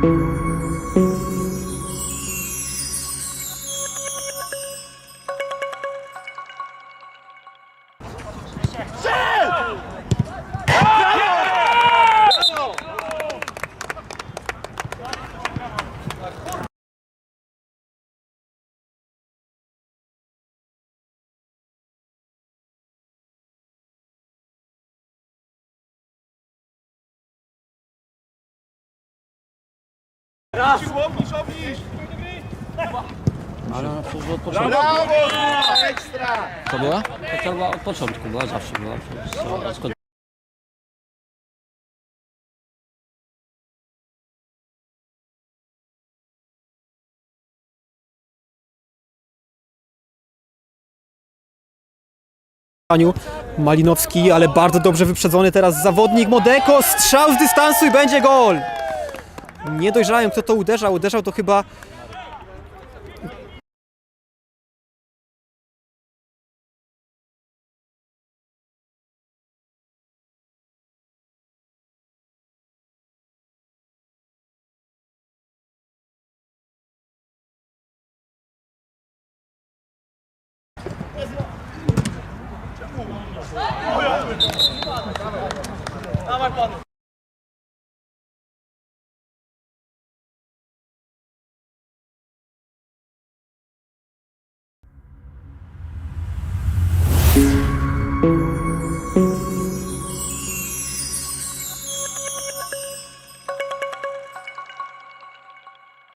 谢谢。Ale ona przecież od początku. To była? To była od początku, była zawsze była. przecież. Skąd- Malinowski, ale bardzo dobrze wyprzedzony teraz zawodnik Modeko, strzał z dystansu i będzie gol! Nie dojrzałem, kto to uderzał. Uderzał to chyba Dawaj panu.